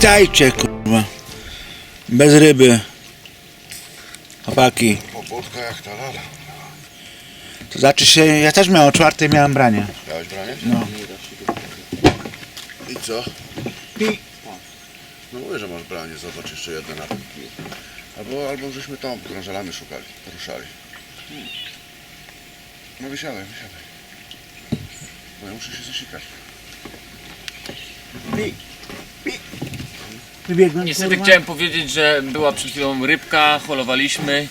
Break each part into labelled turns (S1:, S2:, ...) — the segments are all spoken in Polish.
S1: Witajcie, kurwa. Bez ryby. Chłopaki.
S2: Jak ta lala.
S1: To znaczy się, ja też miałem o czwartej miałem branie.
S2: Miałeś branie?
S1: No.
S2: I co?
S1: I-
S2: No mówię, że masz branie, zobacz jeszcze jedne na tym. Albo, albo żeśmy tą krążelami szukali, ruszali. No wysiadaj, wysiadaj. Bo ja muszę się zasikać.
S1: Wybiegłem,
S3: Niestety
S1: kurwa.
S3: chciałem powiedzieć, że była przed chwilą rybka, holowaliśmy.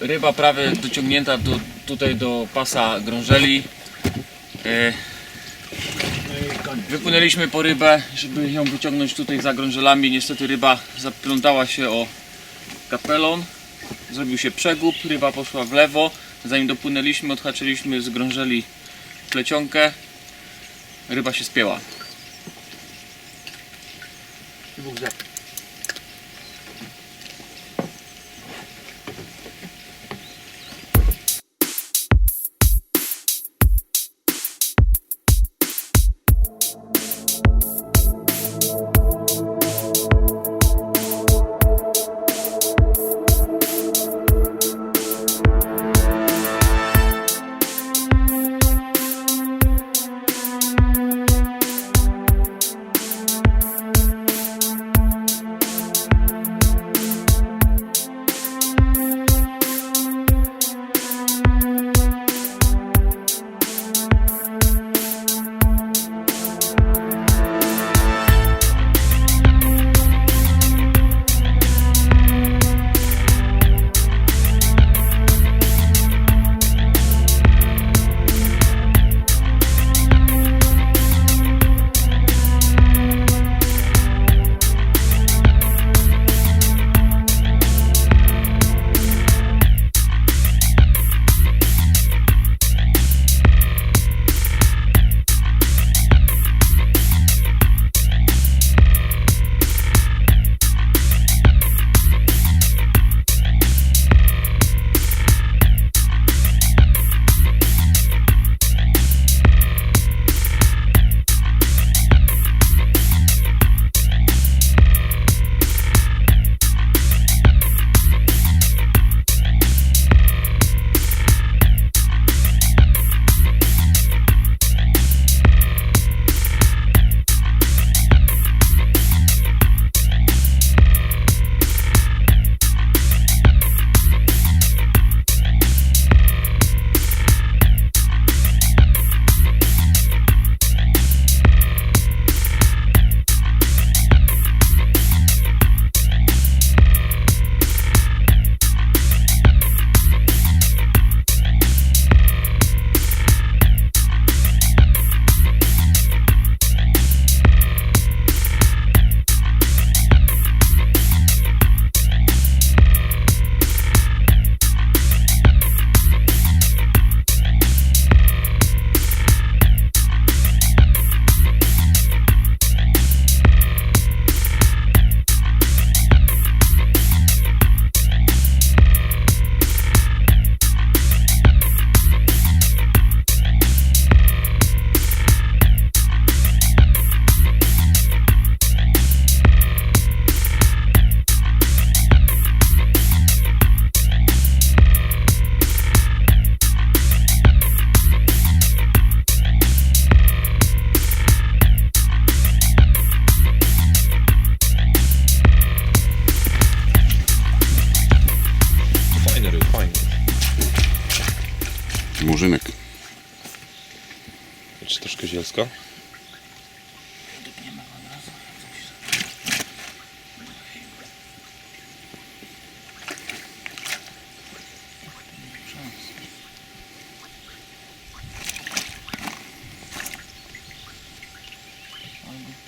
S3: E, ryba prawie dociągnięta do, tutaj do pasa grążeli. E, wypłynęliśmy po rybę, żeby ją wyciągnąć tutaj za grążelami. Niestety ryba zaplątała się o kapelon. Zrobił się przegub, ryba poszła w lewo. Zanim dopłynęliśmy, odhaczyliśmy z grążeli plecionkę. Ryba się spięła. bulacak.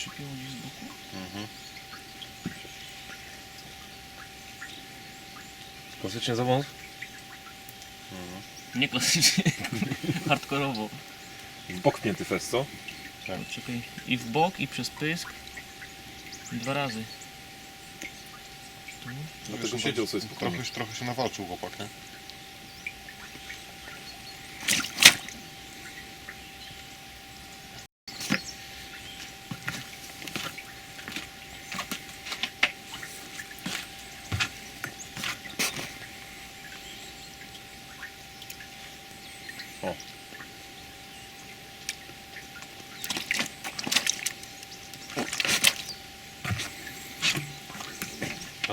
S3: Przypięło gdzieś z boku.
S4: Klasycznie za wąs?
S3: Nie klasycznie, hardkorowo.
S4: W bok wpięty fest, co?
S3: Czekaj, i w bok, i przez pysk. Dwa razy.
S4: Dlatego siedział sobie spokojnie.
S2: Trochę, trochę się nawalczył chłopak, nie?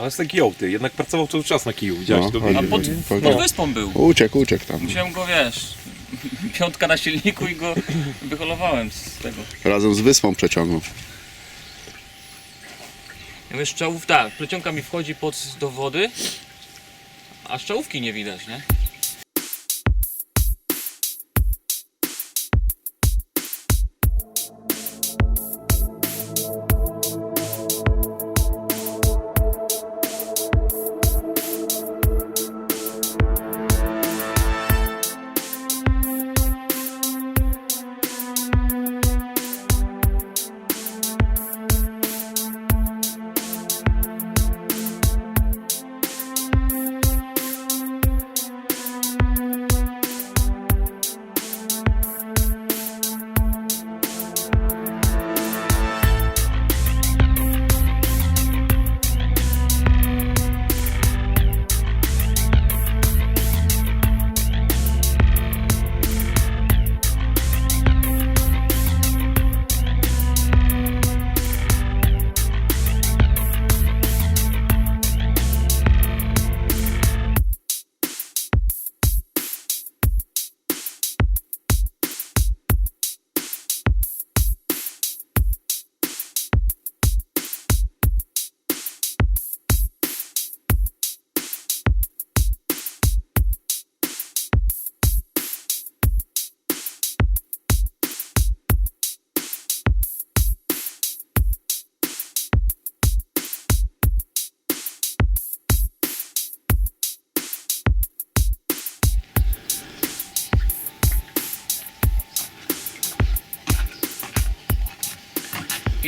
S4: Ale jest taki ołty, jednak pracował cały czas na kiju, widziałeś
S2: No,
S4: to?
S2: chodzi.
S3: A pod, pod wyspą był.
S2: Uciekł, uciekł tam.
S3: Musiałem go, wiesz, piątka na silniku i go wyholowałem z tego.
S2: Razem z wyspą przeciągnął.
S3: Ja wiesz, szczałów, tak, plecionka mi wchodzi pod, do wody, a szczałówki nie widać, nie?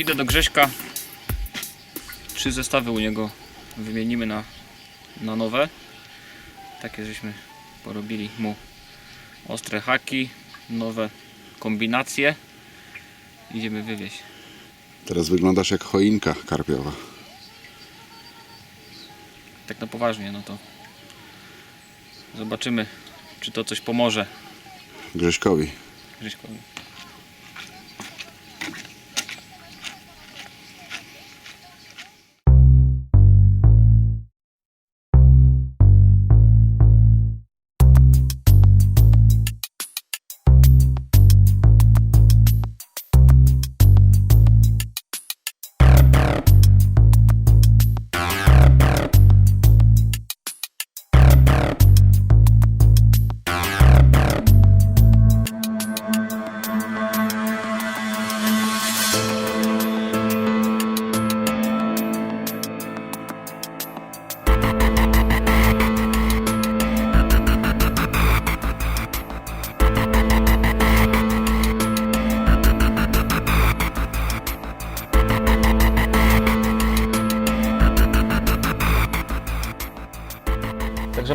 S3: Idę do Grześka. Trzy zestawy u niego wymienimy na, na nowe. Takie żeśmy porobili mu ostre haki, nowe kombinacje. Idziemy wywieźć.
S2: Teraz wyglądasz jak choinka karpiowa.
S3: Tak na poważnie, no to zobaczymy, czy to coś pomoże
S2: Grześkowi.
S3: Grześkowi.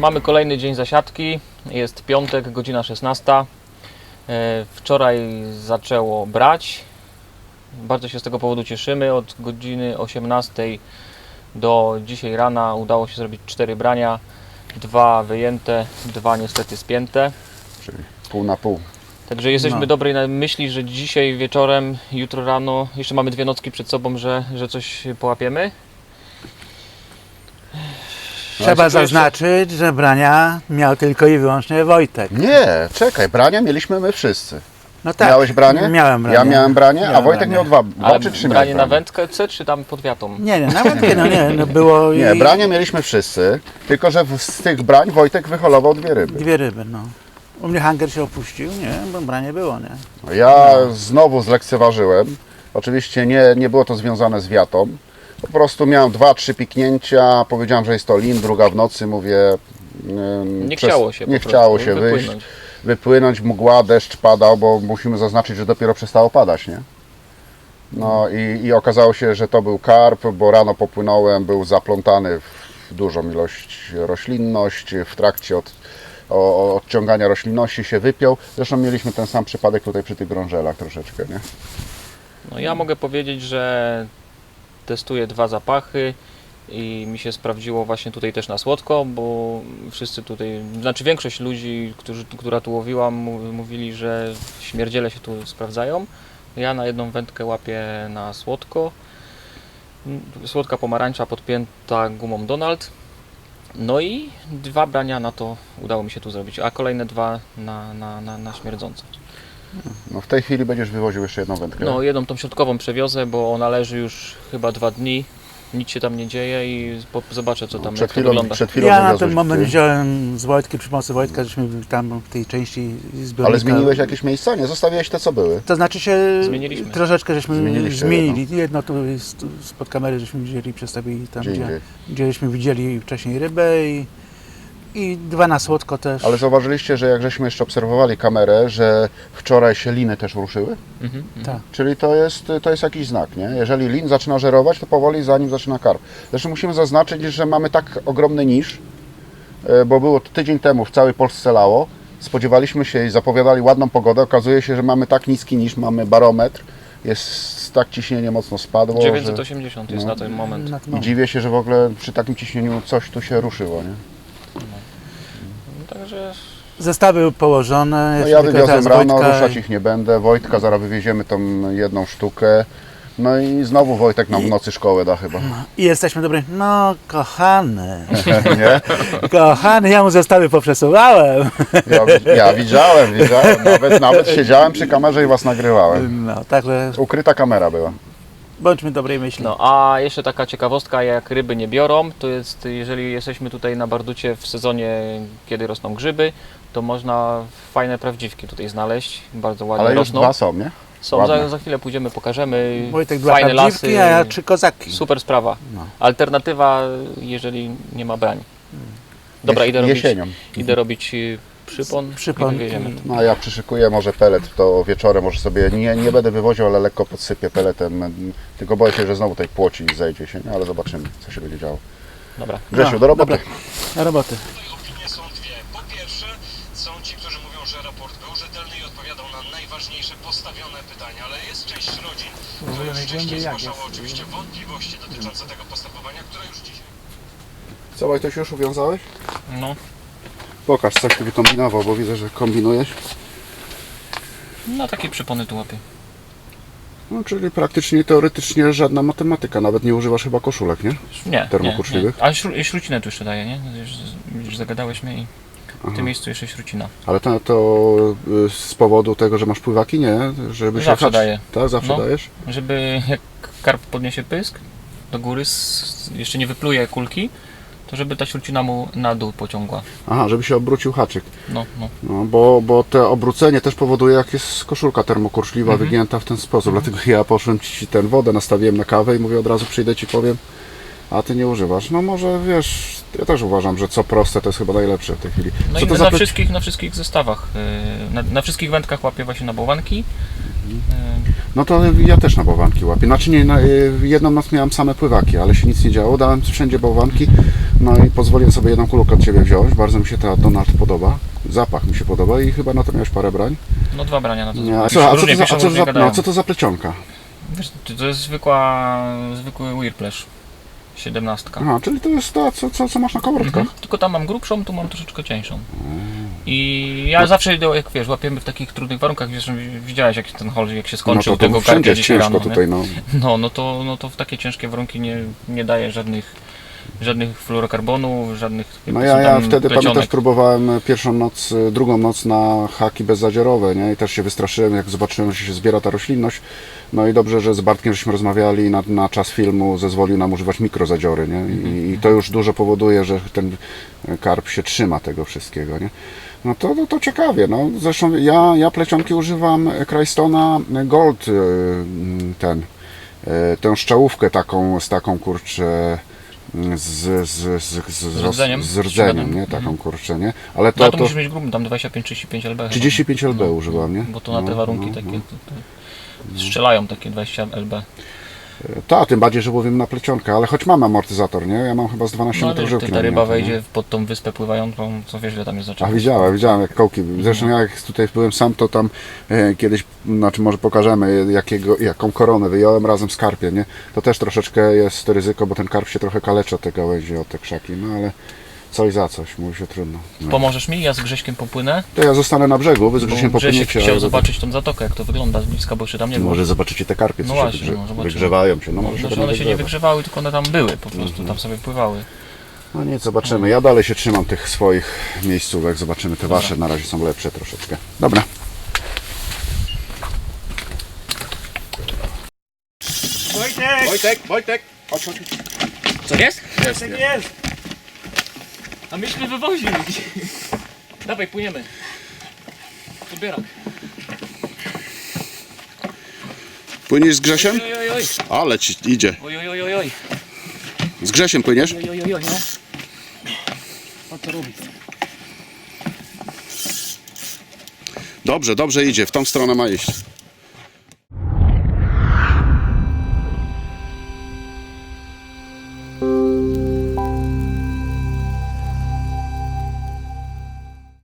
S3: Mamy kolejny dzień zasiadki. Jest piątek, godzina 16. E, Wczoraj zaczęło brać. Bardzo się z tego powodu cieszymy. Od godziny 18 do dzisiaj rana udało się zrobić 4 brania. Dwa wyjęte, dwa niestety spięte.
S2: Czyli pół na pół.
S3: Także jesteśmy
S1: No.
S3: dobrej na myśli, że dzisiaj wieczorem, jutro rano, jeszcze mamy dwie nocki przed sobą, że, że coś połapiemy.
S1: Trzeba zaznaczyć, że brania miał tylko i wyłącznie Wojtek.
S2: Nie, czekaj, brania mieliśmy my wszyscy.
S1: No tak.
S2: Miałeś branie?
S1: Miałem branie.
S2: Ja miałem branie, a
S1: Miałem
S2: Wojtek
S1: branie.
S2: miał dwa, dwa
S3: Ale
S2: czy trzy
S3: branie na
S2: branie?
S3: wędkę czy tam pod wiatą?
S1: Nie, nie, nawet nie, no nie, no było
S2: Nie,
S1: i
S2: branie mieliśmy wszyscy, tylko że w- z tych brań Wojtek wyholował dwie ryby.
S1: dwie ryby, no. U mnie hanger się opuścił, nie, bo branie było, nie.
S2: Ja znowu zlekceważyłem. Oczywiście nie, nie było to związane z wiatą. Po prostu miałem dwa, trzy piknięcia, powiedziałem, że jest to lin, druga w nocy, mówię... ym,
S3: Nie
S2: przez-
S3: chciało się
S2: Nie chciało się wyjść,
S3: wypłynąć.
S2: wypłynąć, mgła, deszcz padał, bo musimy zaznaczyć, że dopiero przestało padać, nie? No i, i okazało się, że to był karp, bo rano popłynąłem, był zaplątany w dużą ilość roślinność, w trakcie od, o, o- odciągania roślinności się wypiął. Zresztą mieliśmy ten sam przypadek tutaj przy tych grążelach troszeczkę, nie?
S3: No ja mogę powiedzieć, że testuję dwa zapachy i mi się sprawdziło właśnie tutaj też na słodko, bo wszyscy tutaj, znaczy większość ludzi, którzy, która tu łowiła, mówili, że śmierdziele się tu sprawdzają. Ja na jedną wędkę łapię na słodko. Słodka pomarańcza podpięta gumą Donald. No i dwa brania na to udało mi się tu zrobić, a kolejne dwa na, na, na, na śmierdzące.
S2: No w tej chwili będziesz wywoził jeszcze jedną wędkę.
S3: No jedną tą środkową przewiozę, bo ona leży już chyba dwa dni. Nic się tam nie dzieje i po, zobaczę co tam
S2: przed
S3: jak to
S2: chwilą,
S3: wygląda.
S2: przed chwilą
S1: Ja na
S2: wywiozłeś
S1: ten moment
S2: ty.
S1: wziąłem z Wojtki, przy pomocy Wojtka, żeśmy tam w tej części zbiornika...
S2: Ale zmieniłeś jakieś miejsca? Nie, zostawiłeś te co były.
S1: To znaczy się
S3: Zmieniliśmy.
S1: troszeczkę żeśmy
S2: Zmieniliście
S1: zmienili. Jedno tu jest spod kamery, żeśmy wzięli i przestawili tam,
S2: Gdzie
S1: gdzie,
S2: indziej.
S1: gdzie żeśmy widzieli wcześniej rybę i, i dwa na słodko też.
S2: Ale zauważyliście, że jak żeśmy jeszcze obserwowali kamerę, że wczoraj się liny też ruszyły?
S3: Mhm, mhm.
S1: Tak.
S2: Czyli to jest, to jest jakiś znak, nie? Jeżeli lin zaczyna żerować, to powoli zanim zaczyna karp. Zresztą musimy zaznaczyć, że mamy tak ogromny niż, e, bo było to tydzień temu w całej Polsce lało. Spodziewaliśmy się i zapowiadali ładną pogodę. Okazuje się, że mamy tak niski niż, mamy barometr. Jest tak ciśnienie mocno spadło. że...
S3: 980 jest
S2: no.
S3: na ten moment.
S1: Na ten
S2: I dziwię się, że w ogóle przy takim ciśnieniu coś tu się ruszyło, nie?
S3: No, Także
S1: Zestawy położone.
S2: No ja
S1: tylko
S2: wywiozłem
S1: teraz
S2: rano,
S1: Wojtka
S2: ruszać ich nie będę. Wojtka zaraz wywieziemy tą jedną sztukę. No i znowu Wojtek nam w nocy szkołę da chyba.
S1: I jesteśmy dobry. No, kochany.
S2: Nie?
S1: Kochany, ja mu zestawy poprzesuwałem.
S2: Ja, ja widziałem, widziałem. Nawet, nawet siedziałem przy kamerze i was nagrywałem.
S1: No, także
S2: Ukryta kamera była.
S1: Bądźmy dobrej myśli.
S3: No, a jeszcze taka ciekawostka, jak ryby nie biorą, to jest, jeżeli jesteśmy tutaj na Barducie w sezonie, kiedy rosną grzyby, to można fajne prawdziwki tutaj znaleźć, bardzo ładnie
S2: Ale już
S3: rosną.
S2: dwa są, nie?
S3: Są,
S2: ładne.
S3: za, za chwilę pójdziemy, pokażemy.
S1: Wojtek dwa
S3: fajne
S1: prawdziwki,
S3: lasy,
S1: a ja trzy kozaki.
S3: super sprawa.
S1: No.
S3: Alternatywa, jeżeli nie ma brań. Dobra,
S2: Jes-
S3: idę robić,
S2: Jesienią.
S3: idę robić y, przypon,
S1: Przypon
S2: No a ja przyszykuję może pelet, to wieczorem może sobie, nie, nie będę wywoził, ale lekko podsypię peletem. Tylko boję się, że znowu tej płoci zejdzie się, nie? ale zobaczymy, co się będzie działo.
S3: Dobra.
S2: Grzesiu,
S1: No,
S2: do roboty.
S1: dobra. Na roboty.
S5: Opinie są dwie. Po pierwsze, są ci, którzy mówią, że raport był rzetelny i odpowiadał na najważniejsze postawione pytania, ale jest część rodzin, która już wcześniej zgłaszała oczywiście wątpliwości dotyczące tego postępowania, które już dzisiaj.
S2: Co, Wojtek, już uwiązałeś?
S3: No,
S2: Pokaż, coś ty wykombinował, bo widzę, że kombinujesz.
S3: no takie przypony tu łapię.
S2: No, czyli praktycznie, teoretycznie żadna matematyka, nawet nie używasz chyba koszulek, nie?
S3: Nie,
S2: Termokurczliwych?
S3: nie, nie. A śru, śrucinę tu jeszcze daję, nie? Już, już zagadałeś mnie i w tym miejscu jeszcze śrucina.
S2: Ale to, to y, z powodu tego, że masz pływaki, nie? Żeby się
S3: Zawsze
S2: hacz-
S3: daję.
S2: Tak, zawsze
S3: No.
S2: dajesz?
S3: Żeby jak karp podniesie pysk do góry, jeszcze nie wypluje kulki, to żeby ta śrucina mu na dół pociągła.
S2: Aha, żeby się obrócił haczyk.
S3: No, no.
S2: No, bo, bo te obrócenie też powoduje, jak jest koszulka termokurczliwa
S3: Mhm.
S2: wygięta w ten sposób. Dlatego ja poszłem ci ten wodę, nastawiłem na kawę i mówię od razu przyjdę ci powiem, a ty nie używasz. No może wiesz, ja też uważam, że co proste to jest chyba najlepsze w tej chwili.
S3: No
S2: co
S3: i
S2: to
S3: na,
S2: za
S3: wszystkich, na wszystkich zestawach, yy, na, na wszystkich wędkach łapię właśnie na bałwanki. Yy,
S2: No to ja też na bałwanki łapię. Znaczy nie, na, y, jedną noc miałem same pływaki, ale się nic nie działo. Dałem wszędzie bałwanki, no i pozwoliłem sobie jedną kulkę od Ciebie wziąć. Bardzo mi się ta Donald podoba. Zapach mi się podoba i chyba na to miałeś parę brań.
S3: No dwa brania na to.
S2: Nie, a, co, a, co,
S3: Różnie
S2: to za, a co,
S3: różnie
S2: za,
S3: gadają.
S2: no, co to za plecionka?
S3: Wiesz, to- to jest zwykła, zwykły Weirplash. 17.
S2: Aha, czyli to jest to, co, co, co masz na kołowrotkach.
S3: Mhm. Tylko tam mam grubszą, tu mam troszeczkę cieńszą. I ja zawsze idę, jak wiesz, łapiemy w takich trudnych warunkach, wiesz, widziałeś jak ten hol, jak się
S2: No
S3: skończył
S2: to, to
S3: tego
S2: wszędzie
S3: karpia
S2: jest ciężko
S3: rano. nie?
S2: tutaj, no.
S3: No, no to, no to w takie ciężkie warunki nie, nie daje żadnych, żadnych fluorokarbonów, żadnych
S2: No ja, ja wtedy
S3: plecionek.
S2: pamiętasz, próbowałem pierwszą noc, y, drugą noc na haki bezzadziorowe, nie? I też się wystraszyłem, jak zobaczyłem, że się zbiera ta roślinność. No i dobrze, że z Bartkiem żeśmy rozmawiali na, na czas filmu zezwolił nam używać mikrozadziory, nie? I, I to już dużo powoduje, że ten karp się trzyma tego wszystkiego, nie? No to, no to ciekawie, no. Zresztą ja, ja plecionki używam Krajstona Gold, y, ten, y, tę szczałówkę taką, z taką, kurczę, z, z, z, z, z,
S3: rdzeniem?
S2: z rdzeniem, nie? Taką
S3: Mhm.
S2: kurczę, nie? Ale
S3: No
S2: to,
S3: to
S2: to
S3: musisz mieć grubą, tam 25-35 lb. chyba.
S2: 35 lb
S3: No,
S2: użyłam, nie?
S3: Bo to na te
S2: No,
S3: warunki
S2: no,
S3: takie
S2: no.
S3: to, to strzelają takie 20 lb.
S2: Tak, tym bardziej, że łowimy na plecionkę, ale choć mamy amortyzator, nie? Ja mam chyba z 12
S3: No
S2: metrów żyłki
S3: ta ryba wejdzie pod tą wyspę pływającą, co wiesz ile tam jest
S2: A
S3: zaczęło.
S2: widziałem, widziałem jak kołki. Zresztą ja jak tutaj byłem sam, to tam e, kiedyś, znaczy może pokażemy jakiego, jaką koronę wyjąłem razem z karpiem, nie? To też troszeczkę jest ryzyko, bo ten karp się trochę kaleczy od te gałęzi, od te krzaki, no ale coś za coś, mówi się trudno. No.
S3: Pomożesz mi? Ja z Grześkiem popłynę.
S2: To ja zostanę na brzegu, wy z Grzesiem
S3: Bo Grzesiek
S2: popłyniecie.
S3: chciał
S2: a-
S3: zobaczyć tą zatokę, jak to wygląda z bliska, bo jeszcze tam nie było.
S2: Może zobaczycie te karpie, co
S3: No
S2: się
S3: właśnie,
S2: wygrze-
S3: no zobaczymy.
S2: wygrzewają się. No, może
S3: Znaczy
S2: potem
S3: one się nie
S2: wygrzewa.
S3: wygrzewały, tylko one tam były po prostu,
S2: Mhm.
S3: tam sobie pływały.
S2: No nic, zobaczymy. Ja dalej się trzymam tych swoich miejscówek, zobaczymy te wasze, na razie są lepsze troszeczkę. Dobra.
S4: Wojtek, Wojtek!
S3: Co jest?
S4: Jest, jest.
S3: A myśmy wywozili. Dawaj, płyniemy. Pobierak.
S2: Płyniesz z Grzesiem?
S3: Oj, oj, oj,
S2: Ale ci idzie.
S3: oj, oj, oj, oj, oj,
S2: Z Grzesiem płyniesz?
S3: oj, oj, oj, oj, no. Co robi?
S2: Dobrze, dobrze idzie, w tą stronę ma iść.